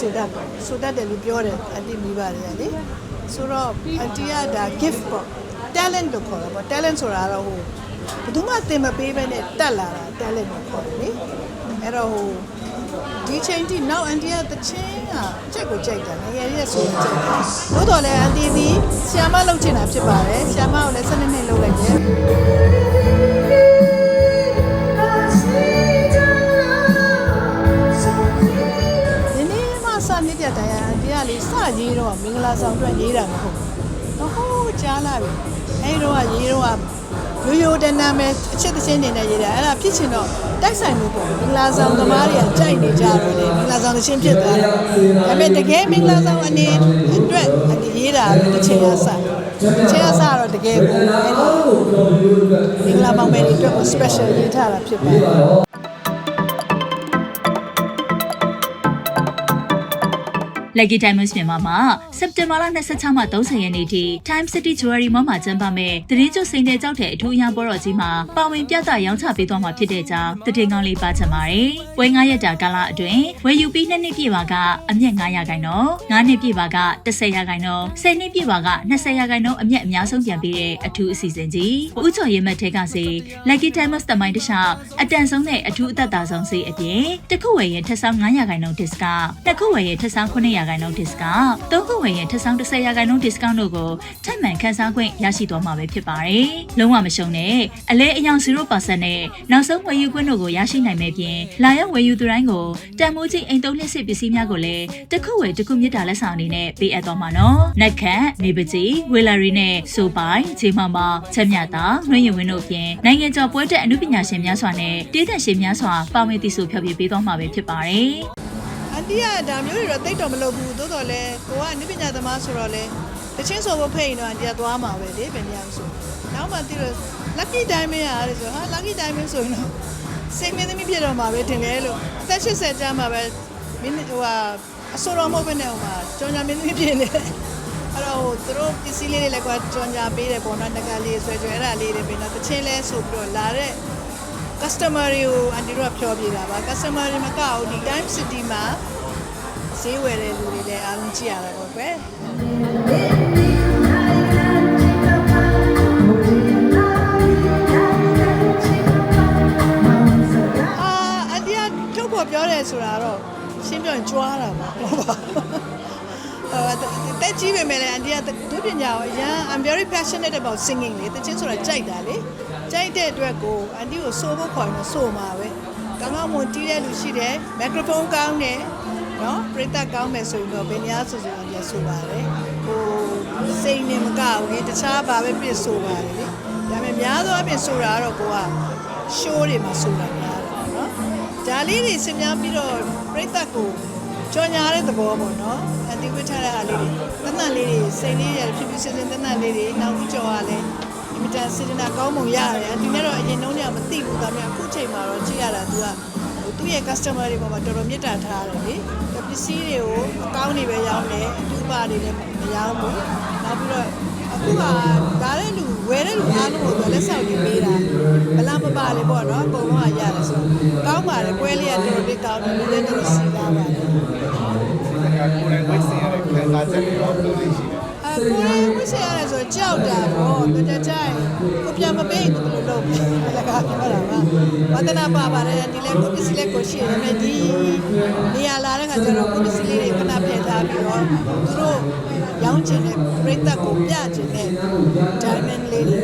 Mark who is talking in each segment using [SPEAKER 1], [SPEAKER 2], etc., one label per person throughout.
[SPEAKER 1] ဆိုတတ်ဆိုတတ်တယ်လို့ပြောတယ်အန်တီမိပါတယ်လေဆိုတော့အန်တီကဒါ gift ပေါ့ talent လို့ခေါ်တာပေါ့ talent ဆိုတာကတော့ဟိုဘယ်သူမှသင်မပေးဘဲနဲ့တက်လာတာ talent လို့ခေါ်တယ်လေအဲ့တော့ဟိုဒီချိန်ထိနောက်အန်တီကတချင်းကကြိုက်ကိုကြိုက်တာငယ်ငယ်လေးဆိုရင်ကြိုက်တယ်သို့တော်လည်းအန်တီဒီဆီယာမလုပ်ချင်တာဖြစ်ပါတယ်ဆီယာမကိုလည်း၁၂နှစ်လုပ်လိုက်တယ် တော့မင်္ဂလာဆောင်အတွက်ရေးတာမဟုတ်ဘူးတော့ဟိုးကြားလာပြီအဲဒီတော့ကရေးတော့ကရိုးရိုးတန်းတန်းပဲအချစ်တစ်ချင်းနေနဲ့ရေးတာအဲ့ဒါဖြစ်ချင်တော့တိုက်ဆိုင်လို့ပေါ့မင်္ဂလာဆောင်သမားတွေကကြိုက်နေကြတယ်လေမင်္ဂလာဆောင်တစ်ချင်းဖြစ်သွားတယ်ဒါပေမဲ့တကယ်မင်္ဂလာဆောင်အနေအတွက်ရေးတာတစ်ချင်းရစတစ်ချင်းရစတော့တကယ်ကိုအဲ့ဒီမင်္ဂလာဆောင်မယ်အတွက်ကို special ရေးထားတာဖြစ်ပါတယ်
[SPEAKER 2] Lucky Diamonds မြန်မာမှာစက်တင်ဘာလ26မှ30ရက်နေ့ထိ Time City Jewelry Mall မှာကျင်းပမယ့်တရင်ကျွစိန်တဲ့ကြောက်တဲ့အထူးအရာပွဲတော်ကြီးမှာပါဝင်ပြသရောင်းချပေးသွားမှာဖြစ်တဲ့ကြောင်းတည်ငောင်းလေးပါချင်ပါတယ်။ပွဲ9ရက်တာကာလအတွင်းဝယ်ယူပြီး2နှစ်ပြည့်ပါကအမျက်900ရာခိုင်နှုန်း9နှစ်ပြည့်ပါက10ရာခိုင်နှုန်း10နှစ်ပြည့်ပါက20ရာခိုင်နှုန်းအမျက်အများဆုံးပြန်ပေးတဲ့အထူးအစီအစဉ်ကြီး။ဦးချော်ရဲမက်ထဲကစီ Lucky Diamonds တမိုင်းတစ်လျှောက်အတန်ဆုံးတဲ့အထူးအသက်သာဆုံးစီအပြင်တစ်ခုဝယ်ရင်ထက်ဆောင်900ရာခိုင်နှုန်း discount တစ်ခုဝယ်ရင်ထက်ဆောင်900ရာခိုင်နှုန်း discount သုံးခုဝယ်ရင်ထက်ဆောင်10ရာခိုင်နှုန်း discount တို့ကိုထပ်မံခန်းစားခွင့်ရရှိသွားမှာပဲဖြစ်ပါတယ်။လုံးဝမရှုံနဲ့အလဲအယောင်0%နဲ့နောက်ဆုံးဝယ်ယူခွင့်တို့ကိုရရှိနိုင်မယ့်ပြင်လာရောက်ဝယ်ယူသူတိုင်းကိုတန်မိုးကြီးအိမ်သုံးလျှစ်ပစ္စည်းများကိုလည်းတစ်ခုဝယ်တစ်ခုမြစ်တာလက်ဆောင်အနေနဲ့ပေးအပ်သွားမှာနော်။နက်ခတ်နေပကြီးဝေလာရီနဲ့ဆိုပိုင်ဂျေမမောင်ချက်မြတာနှွှဲရင်ဝင်းတို့အပြင်နိုင်ငံကျော်ပွဲတက်အမှုပညာရှင်များစွာနဲ့တေးသက်ရှင်များစွာပါဝင်တည်ဆူဖျော်ဖြေပေးသွားမှာပဲဖြစ်ပါတယ်။
[SPEAKER 1] အန် တီကဒါမျိုးတွေတော့တိတ်တော့မလုပ်ဘူးသို့တော်လဲကိုကအနုပညာသမားဆိုတော့လဲတချင်းဆိုဖို့ဖိတ်ရင်တော့အန်တီကသွားမှာပဲလေဘယ်နေရာမဆိုနောက်မှတီးတော့ lucky diamond ရတယ်ဆိုဟာ lucky diamond ဆိုရင်တော့စိတ်မင်းသမီးဖြစ်တော့မှာပဲတင်လဲလို့အသက်80ကျမ်းမှာပဲမင်းဟိုဟာအစိုးရမဟုတ်ဘဲနဲ့ဟိုမှာကြောင်ညာမင်းသမီးဖြစ်နေတယ်အဲ့တော့ဟိုသူတို့ပစ္စည်းလေးတွေလည်းကွာကြောင်ညာပေးတယ်ပေါ့နော်တကလေးဆွဲဆွဲအဲ့ဒါလေးတွေပြီးတော့တချင်းလဲဆိုပြီးတော့လာတဲ့ customer တွေကိုအန်တီတို့ကဖြောပြတာပါ customer တွေမကဘူးဒီ time city မှာ ဈေးဝယ်တဲ့လူတွေလည်းအားလုံးကြည့်ရတာပေါ့ကွယ်အာအန်တီကထုတ်ဖို့ပြောတယ်ဆိုတာတော့ရှင်းပြောရင်ကြွားတာပါဟုတ်ပါအဲတက်ကြီးပဲမယ်လေအန်တီကဒုပညာကိုအရန် I'm very passionate about singing လေတချင်းဆိုတာကြိုက်တာလေကြိုက်တဲ့အတွက်ကိုအန်တီကိုစိုးဖို့ခေါ်ရင်စိုးမှာပဲကောင်းကောင်းမွန်တီးတဲ့လူရှိတယ်မက်ခရိုဖုန်းကောင်းတယ် နော်ပရိသတ်ကောင်းမယ်ဆိုရင်တော့ဘယ်နေရာဆိုဆိုအန်တီကဆိုပါတယ်ဟိုစိတ်နဲ့မကဘူးလေတခြားဘာပဲပြစ်ဆိုပါတယ်လေဒါပေမဲ့များသောအားဖြင့်ဆိုတာကတော့ကိုက show တွေမှာဆိုတာများတယ်ပေါ့နော်ဒါလေးတွေစဉ်းများပြီးတော့ပရိသတ်ကိုကြော်ညာတဲ့သဘောပေါ့နော်အတီဝစ်ထားတဲ့အားလေးတွေတနတ်လေးတွေစိတ်လေးရဖြစ်ဖြစ်စင်စင်တနတ်လေးတွေနောက်ဦးကြော်ရလဲအင်မတန်စေတနာကောင်းမှုရတယ်ဒီနေ့တော့အရင်တုန်းကမသိဘူးဒါပေမဲ့အခုချိန်မှာတော့ကြည့်ရတာသူက ဟိုသူ့ရဲ့ customer တွေပေါ်မှာတော်တော်မြတ်တာထားတယ်လေပစ္စည်းတွေကိုအကောင်းတွေပဲရောင်းတယ်အတူပါတွေလည်းမရောင်းဘူးနောက်ပြီးတော့အခုကဒါတဲ့လူဝယ်တဲ့လူအားလုံးကိုလက်ဆောင်တွေပေးတာမလားမပါလေပေါ့နော်အကုန်လုံးကရတယ်ဆိုကောင်းပါတယ်ပွဲလေးကတော်တော်လေးကောင်းတယ်လူလည်းတော်တော်စီကားပါတယ်
[SPEAKER 3] ကိုယ်တိုင်ဝိတ်စင်ရတဲ့ခံစားချက်တွေတော့ဘယ်လိုလဲရှိလဲ
[SPEAKER 1] အကိုယ်ဝိစေရတယ်ဆိုကြောက်တာပေါ့တကြကြိုင်ကိုပြန်မပေးဘူးလို့လုပ်ပြီးလကားပြောတာပါဝဒနာပါပါတယ်ဒီလေကိုပစ္စည်းလေးကိုရှိရမယ်ဒီနေရာလာတဲ့ခါကျတော့ကိုပစ္စည်းလေးတွေခဏဖယ်ထားပြီးတော့သူတို့ရောင်းချင်တဲ့ပရိသတ်ကိုပြချင်တဲ့ diamond လေးတွေ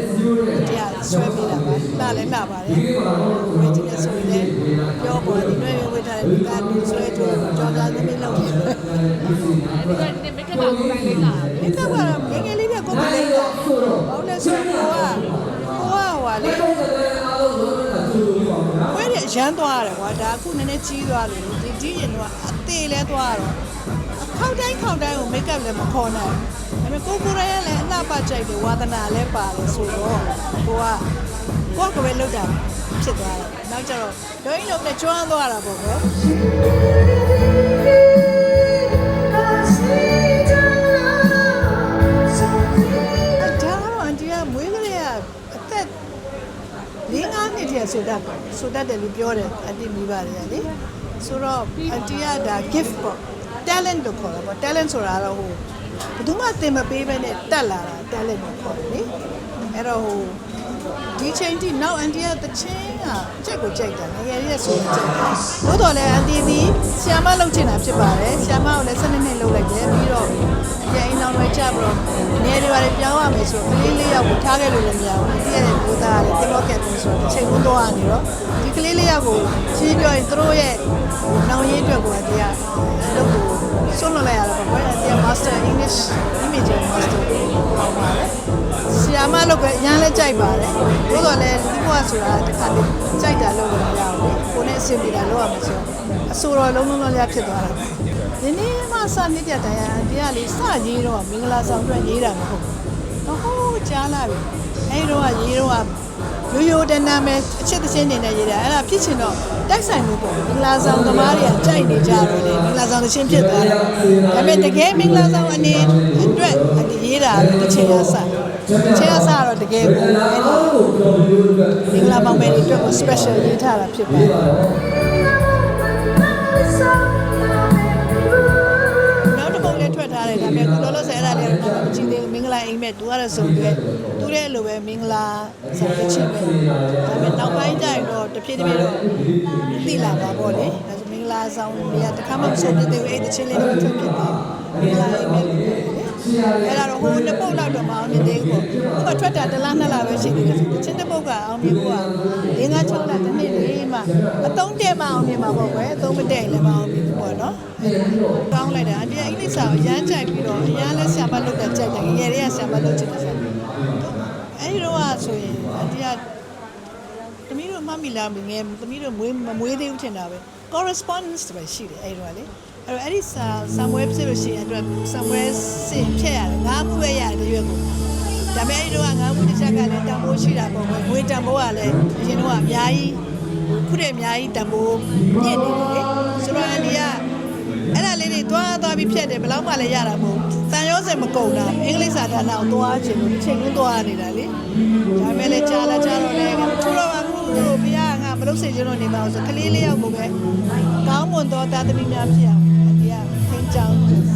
[SPEAKER 1] တရားဆွဲပေးတာပါလာလဲလာပါတယ်ဝယ်ချင်တဲ့ဆိုရင်လည်းပြောပေါ်ဒီနေ့ဝယ်ထားတဲ့ဒီကနေ့ဆွဲတော့ကြော်ကြသမီးလုပ်တယ်
[SPEAKER 4] ဒီကနေ့မိတ်ကပ်ပါကိုယ်တိုင်လေးလာ
[SPEAKER 1] မိကပါငယ်ငယ်လေးနဲ့ကိုယ်မလေးတော့ဘာလဲဆိုတော့ကိုကကိုကဟွာလေဝဲရရမ်းသွားတယ်ကွာဒါအခုနည်းနည်းကြီးသွားတယ်ဒီဒီရင်တော့အသေးလဲသွားတော့ခေါက်တိုင်းခေါက်တိုင်းကိုမိတ်ကပ်လည်းမခေါ်နိုင်ဘူးဒါပေမဲ့ကိုကိုရရဲ့လည်းအလှပကြိုက်တယ်ဝါသနာလည်းပါတယ်ဆိုတော့ကိုကကိုကကိုပဲလောက်တာဖြစ်သွားတယ်နောက်ကျတော့ဒိုင်းလုံးနဲ့ကျွမ်းသွားတာပေါ့ကွ တည်းဆိုတတ်ဆိုတတ်တယ်လို့ပြောတယ်အန်တီမိပါတယ်လေဆိုတော့အန်တီကဒါ gift ပေါ့ talent လို့ခေါ်တာပေါ့ talent ဆိုတာကတော့ဟိုဘယ်သူမှသင်မပေးဘဲနဲ့တက်လာတာ talent လို့ခေါ်တယ်လေအဲ့တော့ဟိုဒီချိန်ထိနောက်အန်တီကတချင်းကကြက်ကိုကြိုက်တယ်ငယ်ငယ်လေးကဆိုရင်ကြိုက်တယ်ဘို့တော်လည်းအန်တီဒီဆီယာမလုပ်ချင်တာဖြစ်ပါတယ်ဆီယာမကိုလည်း၁၂နှစ်လုပ်လိုက်တယ်ပြီးတော့အ ရင်အိမ်အောင်တွေကြပြီးတော့နေတွေပါလေပြောင်းရမယ်ဆိုတော့ကလေးလေးယောက်ကိုထားခဲ့လို့လည်းမရဘူးအန်တီရဲ့မျိုးသားကလည်းတင်တော့ကက်ပြီးဆိုတော့တစ်ချိန်ကိုတော့နေတော့ဒီကလေးလေးယောက်ကိုချင်းပြောရင်သူတို့ရဲ့နောင်ရေးအတွက်ကိုအန်တီကအလုပ်ကိုဆွလွန်လိုက်ရတော့ပေါ့ကွယ်အန်တီက Master English Image Master ပေါ့ပါတယ်ဆီယာမလုပ်ပဲအရန်လဲကြိုက်ပါတယ်ဘို့တော်လည်းဒီဘဝဆိုတာတစ်ခါလေးကြိုက်တာလုပ်လို့မရဘူးလေကိုနဲ့အဆင်ပြေတာလုပ်ရမှာဆိုအဆိုတော်လုံးလုံးလုံးလေးဖြစ်သွားတာ ဒီနေ့မှစနှစ်ပြတရားတရားလေးစရေးတော့မင်္ဂလာဆောင်အတွက်ရေးတာမဟုတ်ဘူးဟိုးကြားလာပြီအဲ့တော့ကရေးတော့ကရိုးရိုးတန်းတန်းပဲအချစ်တစ်ချင်းနေနဲ့ရေးတာအဲ့ဒါဖြစ်ချင်တော့တိုက်ဆိုင်မှုပေါ့မင်္ဂလာဆောင်သမားတွေကကြိုက်နေကြတော့လေမင်္ဂလာဆောင်တစ်ချင်းဖြစ်သွားတယ်ဒါပေမဲ့တကယ်မင်္ဂလာဆောင်အနေအတွက်ရေးတာတစ်ချင်းရစတစ်ချင်းရစတော့တကယ်ကိုအဲ့ဒီမင်္ဂလာဆောင်မယ်တွေအတွက်ကို special ရေးထားတာဖြစ်ပါတယ် လောလောဆယ်အဲ့ဒါလေးတော့မကြည့်သေးဘူးမင်္ဂလာအိမ်မဲ့သူကတော့ဆိုပြီးသူတဲ့လိုပဲမင်္ဂလာဆောင်တစ်ချင်းပဲဒါပေမဲ့နောက်ပိုင်းကျရင်တော့တဖြည်းဖြည်းတော့သိလာပါပေါ့လေဒါဆိုမင်္ဂလာဆောင်တွေကတစ်ခါမှမဆိုပြသေးဘူးအဲ့တစ်ချင်းလေးတော့ထွက်ဖြစ်တယ်မင်္ဂလာအိမ်မဲ့အဲ့ဒါတော့ဟိုနှစ်ပုတ်လောက်တော့မအောင်မြင်သေးဘူးပေါ့ဟိုထွက်တာတစ်လားနှစ်လားပဲရှိသေးတယ်ဆိုချင်းတစ်ပုတ်ကအောင်မြင်ဖို့က၄၅၆လတစ်နှစ်လေးမှ အသုံးတဲ့မှအောင်မြင်မှာပေါ့ကွယ်အသုံးမတဲ့လည်းမအောင်မြင်ဘူးပေါ့နော်ကောင်းလိုက်တာအပြင်အင်္ဂလိပ်စာကိုရမ်းကြိုက်ပြီးတော့အရန်လဲဆရာမလုပ်တဲ့ကြိုက်တယ်ငယ်ငယ်လေးကဆရာမလုပ်ချင်တယ်ဆိုအဲ့ဒီတော့ဆိုရင်အတီးကသမီးတို့မှတ်မိလားငယ်သမီးတို့မွေးမမွေးသေးဘူးထင်တာပဲ correspondence ပဲရှိတယ်အဲ့ဒီတော့လေအဲ့တော့အဲ့ဒီစာ somewhere ဖြစ်လို့ရှိရင်အတွက် somewhere စင်ဖြတ်ရတယ်ငါမှုပဲရတယ်တရွက်ကိုဒါပေမဲ့အဲ့ဒီတော့ငါမှုတစ်ချက်ကလည်းတန်ဖိုးရှိတာပေါ့ကွယ်ငွေတန်ဖိုးကလည်းအရင်တော့အများကြီး ခုတည်းအများကြီးတန်ဖိုးမြင့်နေတယ်လေဆိုတော့အန်ဒီကအဲ့ဒါလေးတွေသွားသွားပြီးဖြတ်တယ်ဘယ်တော့မှလည်းရတာမဟုတ်တန်ရောစင်မကုန်တာအင်္ဂလိပ်စာဌာနကိုသွားချင်လို့ဒီချိန်လုံးသွားနေတာလေဒါပေမဲ့လည်းကြားလာကြားတော့လည်းထူတော့မှခုတို့ဘုရားကငါမလုပ်စေချင်တော့နေပါဘူးဆိုကလေးလေးယောက်ကိုပဲကောင်းမွန်သောသားသမီးများဖြစ်အောင်အန်ဒီကသင်ကြောင်းစာရေးတင်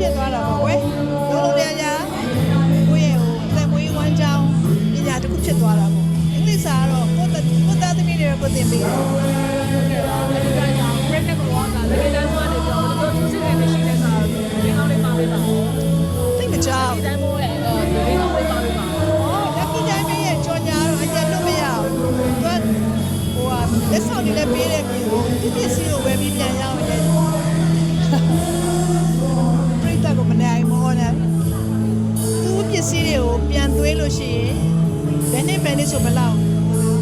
[SPEAKER 1] ပြီး profession
[SPEAKER 4] နှစ်
[SPEAKER 1] ဘယ်နှစ်ဆိုဘယ်လောက်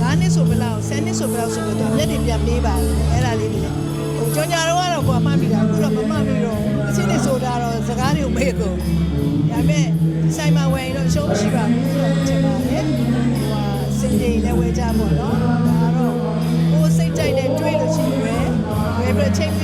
[SPEAKER 1] ငါးနှစ်ဆိုဘယ်လောက်ဆယ်နှစ်ဆိုဘယ်လောက်ဆိုတော့သူအမျက်တွေပြန်ပေးပါတယ်အဲ့ဒါလေးတွေလေဟိုကြော်ညာတော့ကတော့ကိုယ်အမှတ်မိတာအခုတော့မမှတ်မိတော့ဘူးအချင်းတွေဆိုတာတော့စကားတွေကိုမေ့ကုန်ဒါပေမဲ့ဆိုင်မှာဝယ်ရင်တော့အရှုံးမရှိပါဘူးဆိုတော့ထင်ပါတယ်ဟိုဟာစင်ကြီးလည်းဝယ်ကြပေါ့နော်ဒါကတော့ကိုယ်စိတ်ကြိုက်တဲ့တွေးလို့ရှိရင်ဝယ်ဝယ်ပြီးချိန်